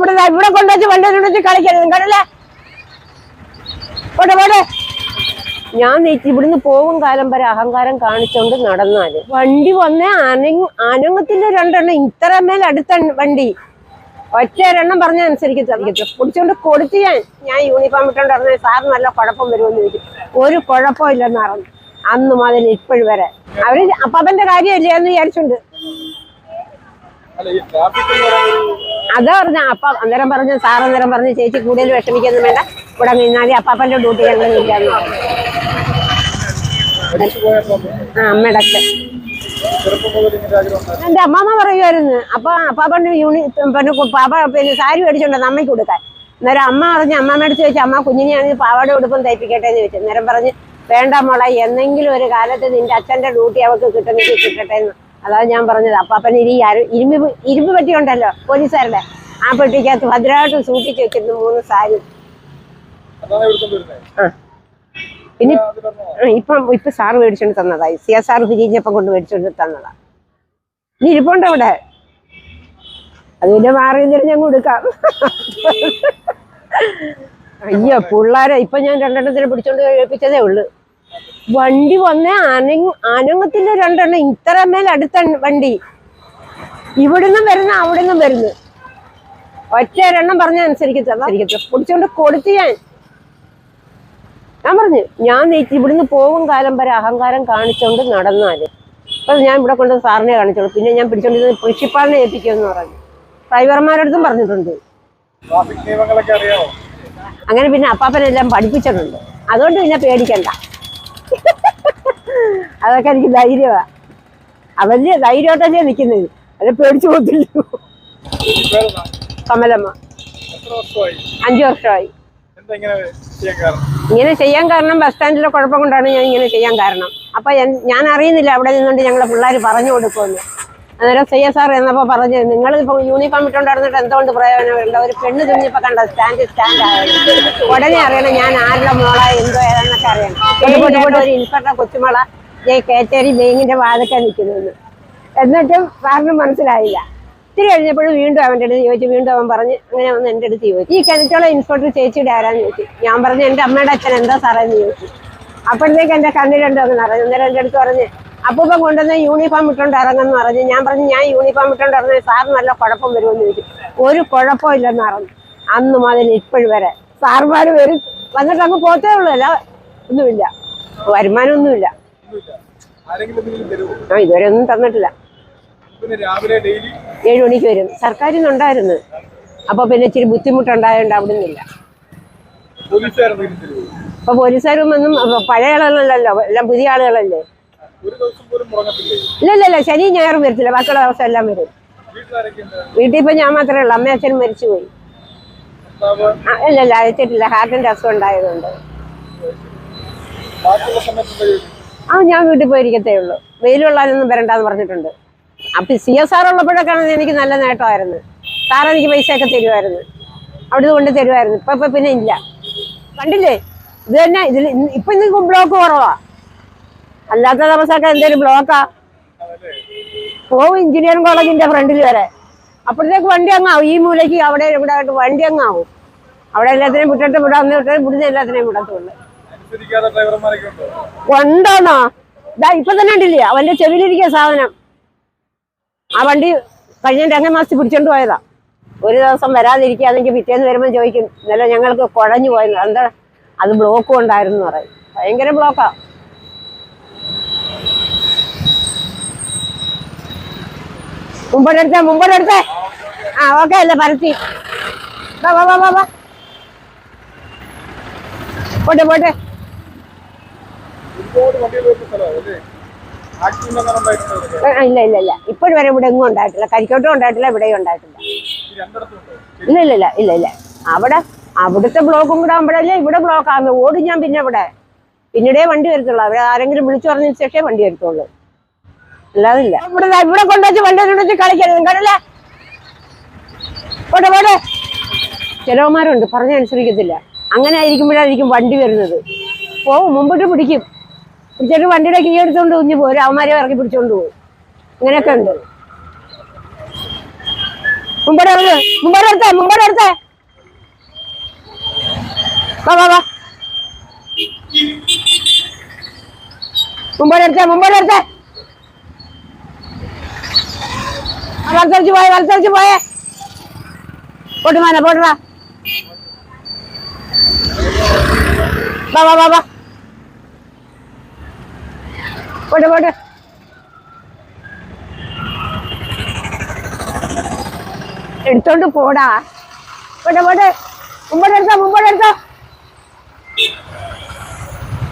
ഇവിടെ ഇവിടെ കൊണ്ടുവച്ച് വണ്ടി കൊണ്ടുവച്ച് കളിക്കരുത്. കണ്ടല്ലേ? പോട്ടെ പോട്ടെ. ഞാൻ ഇവിടുന്ന് പോകും കാലം വരെ അഹങ്കാരം കാണിച്ചോണ്ട് നടന്നാൽ. വണ്ടി വന്ന അനങ് അനങ്ങത്തിന്റെ രണ്ടെണ്ണം ഇത്ര മേൽ അടുത്ത വണ്ടി. ഒറ്റ ഒരെണ്ണം പറഞ്ഞ അനുസരിച്ച് അനുസരിക്കത്തില്ല പിടിച്ചോണ്ട് കൊടുത്ത് ഞാൻ ഞാൻ യൂണിഫോം ഇട്ടോണ്ട് ഇറങ്ങി സാർ നല്ല കുഴപ്പം വരുമെന്ന് ചോദിച്ചു. ഒരു കുഴപ്പമില്ലെന്ന് പറഞ്ഞു. അന്ന് മുതൽ ഇപ്പോഴും വരെ. അവർ അപ്പാപ്പന്റെ കാര്യം എന്ന് വിചാരിച്ചുണ്ട്. അതാ പറഞ്ഞ അപ്പ അന്നേരം പറഞ്ഞു സാർ അന്നേരം പറഞ്ഞു ചേച്ചി കൂടുതൽ വിഷമിക്കൊന്നും വേണ്ട. ഇവിടെ നിന്നാലേ അപ്പാപ്പന്റെ ഡ്യൂട്ടി ഞങ്ങൾ സമയം ആ അമ്മയുടെ എന്റെ അമ്മമ്മ പറയുമായിരുന്നു അപ്പൊ അപ്പാപ്പന്റെ യൂണി പിന്നെ പാപ്പ പിന്നെ സാരി മേടിച്ചോണ്ട് അമ്മയ്ക്ക് കൊടുക്കാൻ. അന്നേരം അമ്മ പറഞ്ഞ് അമ്മ എടുത്ത് വെച്ച് അമ്മ കുഞ്ഞിനെയാണെങ്കിൽ പാവാട ഉടുപ്പും തയ്പ്പിക്കട്ടെ എന്ന് ചോദിച്ചു. അന്നേരം പറഞ്ഞ് വേണ്ട മോളെ എന്നെങ്കിലും ഒരു കാലത്ത് നിന്റെ അച്ഛന്റെ ഡ്യൂട്ടി അവൾക്ക് കിട്ടുന്നെങ്കിൽ കിട്ടട്ടെ എന്ന്. അതാണ് ഞാൻ പറഞ്ഞത്. അപ്പാപ്പൻ ഇനി ആരും ഇരുമ്പ് ഇരുമ്പ് പെട്ടി ഉണ്ടല്ലോ പോലീസുകാരുടെ. ആ പെട്ടിക്കകത്ത് ഭദ്രമായിട്ട് സൂക്ഷിച്ച് വെച്ചിരുന്നു മൂന്ന് സാരി. ആ. പിന്നെ അത് ഇപ്പം ഇപ്പൊ സാറ് മേടിച്ചോണ്ട് തന്നതായി സി എസ് ആർ തിരിഞ്ഞപ്പം കൊണ്ട് മേടിച്ചോണ്ട് തന്നതാ. ഇനി ഇരിപ്പുണ്ട് അവിടെ. അത് പിന്നെ മാറി തിരിഞ്ഞ് അങ്ങ് കൊടുക്കാം. അയ്യോ പിള്ളേരെ ഇപ്പൊ ഞാൻ രണ്ടെണ്ണത്തിന് പിടിച്ചോണ്ട് കഴിപ്പിച്ചതേ ഉള്ളു. വണ്ടി വന്ന അനങ് അനങ്ങത്തിന്റെ രണ്ടെണ്ണം ഇത്രമേൽ അടുത്ത വണ്ടി. ഇവിടുന്ന് വരുന്ന അവിടുന്ന് വരുന്നു. ഒറ്റ ഒരെണ്ണം പറഞ്ഞ അനുസരിക്കത്തില്ല. പൊടിച്ചോണ്ട് കൊടുത്ത് ഞാൻ. ഞാൻ പറഞ്ഞു ഞാൻ നീ- ഇവിടുന്ന് പോകും കാലം വരെ അഹങ്കാരം കാണിച്ചോണ്ട് നടന്നാൽ. അപ്പൊ ഞാൻ ഇവിടെ കൊണ്ട് സാറിനെ കാണിച്ചോളൂ. പിന്നെ ഞാൻ പിടിച്ചോണ്ടിരുന്നത് പ്രിൻസിപ്പാളിനെ ഏൽപ്പിക്കുമെന്ന് പറഞ്ഞു. ഡ്രൈവർമാരടുത്തും പറഞ്ഞിട്ടുണ്ട്. അങ്ങനെ പിന്നെ അപ്പാപ്പനെല്ലാം പഠിപ്പിച്ചിട്ടുണ്ട്. അതുകൊണ്ട് പിന്നെ പേടിക്കണ്ട. അതൊക്കെ എനിക്ക് ധൈര്യമാ അവർ ധൈര്യമായിട്ടല്ലേ നിൽക്കുന്നത് അത് പേടിച്ചു പേരെന്താ കമലമ്മ. അഞ്ചു വർഷമായി. എന്താ ഇങ്ങനെ ചെയ്യാൻ കാരണം? ഇങ്ങനെ ചെയ്യാൻ കാരണം ബസ് സ്റ്റാൻഡിലെ കുഴപ്പം കൊണ്ടാണ് ഞാൻ ഇങ്ങനെ ചെയ്യാൻ കാരണം. അപ്പൊ ഞാൻ അറിയുന്നില്ല അവിടെ നിന്നുകൊണ്ട് ഞങ്ങളെ പിള്ളേർ പറഞ്ഞു കൊടുക്കുമെന്ന്. അന്നേരം സി എസ് ആർ എന്നപ്പോ പറഞ്ഞു നിങ്ങൾ ഇപ്പൊ യൂണിഫോം ഇട്ടുകൊണ്ടിരുന്നിട്ട് എന്തുകൊണ്ട് പ്രയോജനമില്ല ഒരു പെണ്ണ് തുന്നിപ്പോ കണ്ട സ്റ്റാൻഡ് സ്റ്റാൻഡ് ആയത്? ഉടനെ അറിയണം ഞാൻ ആരുടെ മോളാ എന്തോ ഏതാന്നൊക്കെ അറിയണം. ഒരു ഇൻസ്പെക്ടർ കൊച്ചുമോള കേച്ചേരി ബേങ്ങിന്റെ വാതൊക്കെ നിൽക്കുന്നത് എന്നിട്ടും സാറിന് മനസ്സിലായില്ല. ഇത്തിരി കഴിഞ്ഞപ്പോഴും വീണ്ടും അവന്റെ അടുത്ത് ചോദിച്ചു വീണ്ടും അവൻ പറഞ്ഞ് അങ്ങനെ വന്ന് എന്റെ അടുത്ത് ചോദിച്ചു. ഈ കിണറ്റുള്ള ഇൻസ്പെക്ടർ ചേച്ചിയുടെ ആരാന്ന് ചോദിച്ചു. ഞാൻ പറഞ്ഞു എന്റെ അമ്മയുടെ അച്ഛൻ എന്താ സാറേ? എന്ന് ചോദിച്ചു. അപ്പോഴത്തേക്ക് എന്റെ കണ്ണിലുണ്ടോ എന്ന് പറഞ്ഞു അന്നേരം എന്റെ അടുത്ത് പറഞ്ഞ് അപ്പൂപ്പം കൊണ്ടുവന്ന യൂണിഫോം ഇട്ടുകൊണ്ട് ഇറങ്ങുമെന്ന് പറഞ്ഞു. ഞാൻ പറഞ്ഞു ഞാൻ യൂണിഫോം ഇട്ടുകൊണ്ട് ഇറങ്ങി സാർ നല്ല കുഴപ്പം വരുമെന്ന് ചോദിച്ചു. ഒരു കുഴപ്പമില്ലെന്ന് പറഞ്ഞു. അന്ന് മുതൽ ഇപ്പോഴും വരെ സാർമാർ വരും. വന്നിട്ട് അങ്ങ് പോത്തേ ഉള്ളൂ. അല്ല ഒന്നുമില്ല. വരുമാനമൊന്നുമില്ല. ആ ഇതുവരെ ഒന്നും തന്നിട്ടില്ല. ഏഴ് മണിക്ക് വരും. സർക്കാരിൽ നിന്നുണ്ടായിരുന്നു അപ്പൊ പിന്നെ ഇച്ചിരി ബുദ്ധിമുട്ടുണ്ടായോണ്ട് അവിടെ നിന്നില്ല അപ്പൊ പോലീസുകാരും ഒന്നും പഴയ ആളുകളല്ലോ എല്ലാം പുതിയ ആളുകളല്ലേ? ഇല്ല ഇല്ല ശനി ഞായറും വരത്തില്ല. ബാക്കിയുള്ള ദിവസം എല്ലാം വരും. വീട്ടിൽ ഇപ്പൊ ഞാൻ മാത്രമേ ഉള്ളൂ. അമ്മ അച്ഛനും മരിച്ചുപോയി. ഭർത്താവ്? ആ, ഇല്ല ഇല്ല അയച്ചിട്ടില്ല. ഹാർട്ടിന്റെ അസുഖം ഉണ്ടായതുകൊണ്ട്. ആ ഞാൻ വീട്ടിൽ പോയിരിക്കത്തേ ഉള്ളൂ. വെയിലുള്ളാലൊന്നും വരണ്ടെന്ന് പറഞ്ഞിട്ടുണ്ട്. അപ്പൊ സി എസ് ആർ ഉള്ളപ്പോഴൊക്കെയാണ് എനിക്ക് നല്ല നേട്ടമായിരുന്നു. സാർ എനിക്ക് പൈസയൊക്കെ തരുമായിരുന്നു. അവിടുന്ന് കൊണ്ട് തരുമായിരുന്നു. ഇപ്പൊ ഇപ്പൊ പിന്നെ ഇല്ല. കണ്ടില്ലേ? ഇത് തന്നെ ഇതിൽ ഇപ്പം ഇന്ന് ബ്ലോക്ക് കുറവാ. അല്ലാത്ത ദിവസമൊക്കെ എന്തേലും ബ്ലോക്കാ. പോവും എഞ്ചിനീയറിംഗ് കോളേജിന്റെ ഫ്രണ്ടിൽ വരെ. അപ്പോഴത്തേക്ക് വണ്ടി അങ്ങാവും ഈ മൂലയ്ക്ക് അവിടെ ഇവിടെ വണ്ടി അങ്ങാവും അവിടെ എല്ലാത്തിനെയും വിട്ടിട്ട് വിടാൻ വിട്ടിട്ട് ഇവിടുന്ന് എല്ലാത്തിനെയും വിടത്തുള്ളൂ. അനുസരിക്കാത്ത ഡ്രൈവർമാരൊക്കെ ഉണ്ടോ? കൊണ്ടോന്നോ ഇതാ ഇപ്പൊ തന്നെ ഉണ്ടില്ലേ അവന്റെ ചെവിയിലിരിക്കുക സാധനം. ആ വണ്ടി കഴിഞ്ഞ രംഗ മാസത്തിൽ പിടിച്ചോണ്ട് പോയതാ. ഒരു ദിവസം വരാതിരിക്കാതെങ്കിൽ പിറ്റേന്ന് വരുമ്പോൾ ചോദിക്കും ഇന്നലെ ഞങ്ങൾക്ക് കുഴഞ്ഞു പോയെന്ന്. എന്താ? അത് ബ്ലോക്കും ഉണ്ടായിരുന്നു പറയും. ഭയങ്കര ബ്ലോക്കാ. മുമ്പോട്ടെടുത്തേ മുമ്പോട്ടെടുത്തേ ആ ഓക്കെ അല്ലേ പരത്തി. പോട്ടെ പോട്ടെ ഒരുപാട് വണ്ടികൾ വരുന്ന സ്ഥലമാണ് അല്ലേ ആക്സിഡന്റ് അങ്ങനെ ഉണ്ടായിട്ടുണ്ടോ ഇതൊക്കെ? ആ, ഇല്ല ഇല്ല ഇല്ല. ഇപ്പോഴും വരെ ഇവിടെ എങ്ങും ഉണ്ടായിട്ടില്ല. കരിക്കോട്ടും ഉണ്ടായിട്ടില്ല ഇവിടെയും ഉണ്ടായിട്ടില്ല. ഇല്ല ഇല്ല ഇല്ല ഇല്ല ഇല്ല. അവിടെ അവിടുത്തെ ബ്ലോക്കും കൂടെ ആകുമ്പോഴല്ലേ ഇവിടെ ബ്ലോക്ക് ആകുന്നത് ഓടും ഞാൻ പിന്നെ ഇവിടെ. പിന്നീടേ വണ്ടി വരത്തുള്ളൂ. അവിടെ ആരെങ്കിലും വിളിച്ചു പറഞ്ഞതിന് ശേഷമേ വണ്ടി വരത്തുള്ളൂ. അല്ലാതെ ഇല്ല. ഇവിടെ ഇവിടെ കൊണ്ടുവച്ച് വണ്ടി കൊണ്ടുവച്ച് കളിക്കരുത്. കണ്ടല്ലേ? പോട്ടെ പോട്ടെ. ചിലവന്മാരുണ്ട്. പറഞ്ഞനുസരിക്കത്തില്ല അങ്ങനെ ആയിരിക്കുമ്പോഴായിരിക്കും വണ്ടി വരുന്നത്. പോവും മുമ്പോട്ട് പിടിക്കും. പിടിച്ചിട്ട് വണ്ടിയുടെ കീ എടുത്തോണ്ട് കുഞ്ഞു പോരും. അവന്മാരെ ഇറക്കി പിടിച്ചോണ്ട് പോകും ഇങ്ങനെയൊക്കെ ഉണ്ട്. മുമ്പോട്ട് ഇറങ്ങ് മുമ്പോട്ട് എടുത്തേ മുമ്പോട്ട് എടുത്തേ വാ വാ വാ. മുമ്പോട്ട് എടുത്തേ മുമ്പോട്ട് എടുത്തേ വലത്തടിച്ച് പോയേ വലത്തടിച്ച് പോയേ. പോട്ട് മാന വാ വാ വാ വാ. പോട്ട് പോട്ട് എടുത്തോണ്ട് പോടാ പോട്ടെ പോട്ടെ മുമ്പോട്ട് എടുത്തോ മുമ്പോട്ട് എടുത്തോ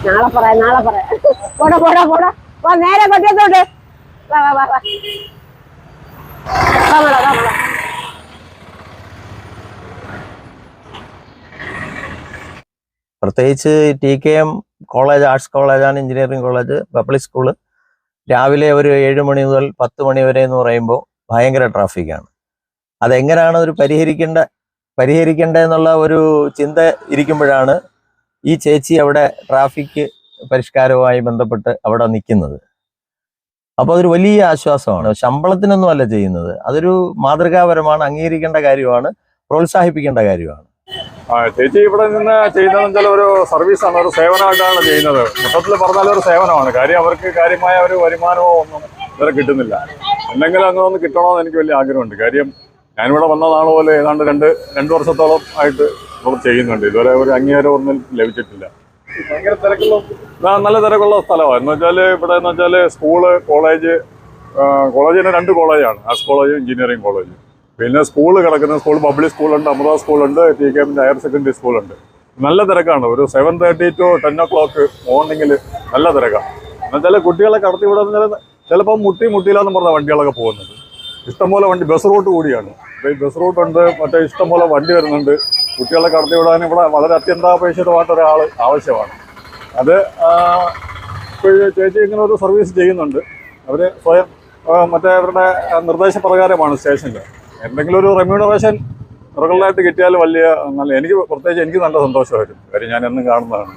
നാളെ പറയാം നാളെ പറയാം പോടാ പോടാ പോടാ വാ നേരെ കൊറ്റത്തോട്ട് വാ വാ വാ വാ വാ മോളെ, വാ മോളെ. പ്രത്യേകിച്ച് T K M college arts കോളേജാണ് എഞ്ചിനീയറിംഗ് കോളേജ് പബ്ലിക് സ്കൂൾ രാവിലെ ഒരു ഏഴ് മണി മുതൽ പത്ത് മണി വരെ എന്ന് പറയുമ്പോൾ ഭയങ്കര ട്രാഫിക്കാണ് അതെങ്ങനെയാണ് ഒരു പരിഹരിക്കേണ്ട പരിഹരിക്കേണ്ടതെന്നുള്ള ഒരു ചിന്ത ഇരിക്കുമ്പോഴാണ് ഈ ചേച്ചി അവിടെ ട്രാഫിക് പരിഷ്കാരവുമായി ബന്ധപ്പെട്ട് അവിടെ നിൽക്കുന്നത്. അപ്പോൾ അതൊരു വലിയ ആശ്വാസമാണ്. ശമ്പളത്തിനൊന്നും അല്ല ചെയ്യുന്നത്. അതൊരു മാതൃകാപരമാണ് അംഗീകരിക്കേണ്ട കാര്യമാണ് പ്രോത്സാഹിപ്പിക്കേണ്ട കാര്യമാണ്. ചേച്ചി ഇവിടെ നിന്ന് ചെയ്യുന്നത് വെച്ചാൽ ഒരു സർവീസാണ് ഒരു സേവനമായിട്ടാണ് ചെയ്യുന്നത്. മൊത്തത്തിൽ പറഞ്ഞാൽ ഒരു സേവനമാണ്. കാര്യം അവർക്ക് കാര്യമായ ഒരു വരുമാനമോ ഒന്നും ഇവരെ കിട്ടുന്നില്ല. എന്തെങ്കിലും അങ്ങനെ ഒന്ന് കിട്ടണമെന്ന് എനിക്ക് വലിയ ആഗ്രഹമുണ്ട്. കാര്യം ഞാനിവിടെ വന്ന നാൾ പോലെ ഏതാണ്ട് രണ്ട് രണ്ട് വർഷത്തോളം ആയിട്ട് ഇവിടെ ചെയ്യുന്നുണ്ട്. ഇതുവരെ ഒരു അംഗീകാരം ഒന്നും ലഭിച്ചിട്ടില്ല. നല്ല തിരക്കുള്ള സ്ഥലമാണ്. എന്ന് വെച്ചാൽ ഇവിടെ എന്ന് വെച്ചാൽ സ്കൂൾ കോളേജ് കോളേജിന് രണ്ട് കോളേജാണ് ആർട്സ് കോളേജ് എഞ്ചിനീയറിംഗ് കോളേജ് പിന്നെ സ്കൂൾ കിടക്കുന്ന സ്കൂൾ പബ്ലിക് സ്കൂളുണ്ട് അമൃത സ്കൂളുണ്ട് ടി കെ എമ്മിന്റെ ഹയർ സെക്കൻഡറി സ്കൂളുണ്ട് നല്ല തിരക്കാണ്. ഒരു seven thirty to ten o'clock മോർണിംഗിൽ നല്ല തിരക്കാണ് എന്നുവെച്ചാൽ കുട്ടികളെ കടത്തി വിടുന്നത് ചിലപ്പോൾ മുട്ടി മുട്ടിയില്ലാന്ന് പറഞ്ഞ വണ്ടികളൊക്കെ പോകുന്നത്. ഇഷ്ടംപോലെ വണ്ടി ബസ് റൂട്ട് കൂടിയാണ്. അപ്പോൾ ഈ ബസ് റൂട്ടുണ്ട് മറ്റേ ഇഷ്ടംപോലെ വണ്ടി വരുന്നുണ്ട്. കുട്ടികളെ കടത്തി വിടാൻ ഇവിടെ വളരെ അത്യന്താപേക്ഷിതമായിട്ട് ഒരാൾ ആവശ്യമാണ്. അത് ഇപ്പോൾ ചേച്ചി ഇങ്ങനെ ഒരു സർവീസ് ചെയ്യുന്നുണ്ട്. അവർ സ്വയം മറ്റേ അവരുടെ നിർദ്ദേശപ്രകാരമാണ് സ്റ്റേഷനിൽ എന്തെങ്കിലും ഒരു റെമ്യൂണറേഷൻ റെഗുലറായിട്ട് കിട്ടിയാൽ വലിയ നല്ല എനിക്ക് പ്രത്യേകിച്ച് എനിക്ക് നല്ല സന്തോഷമായിരുന്നു. കാര്യം ഞാൻ എന്നും കാണുന്നതാണ്.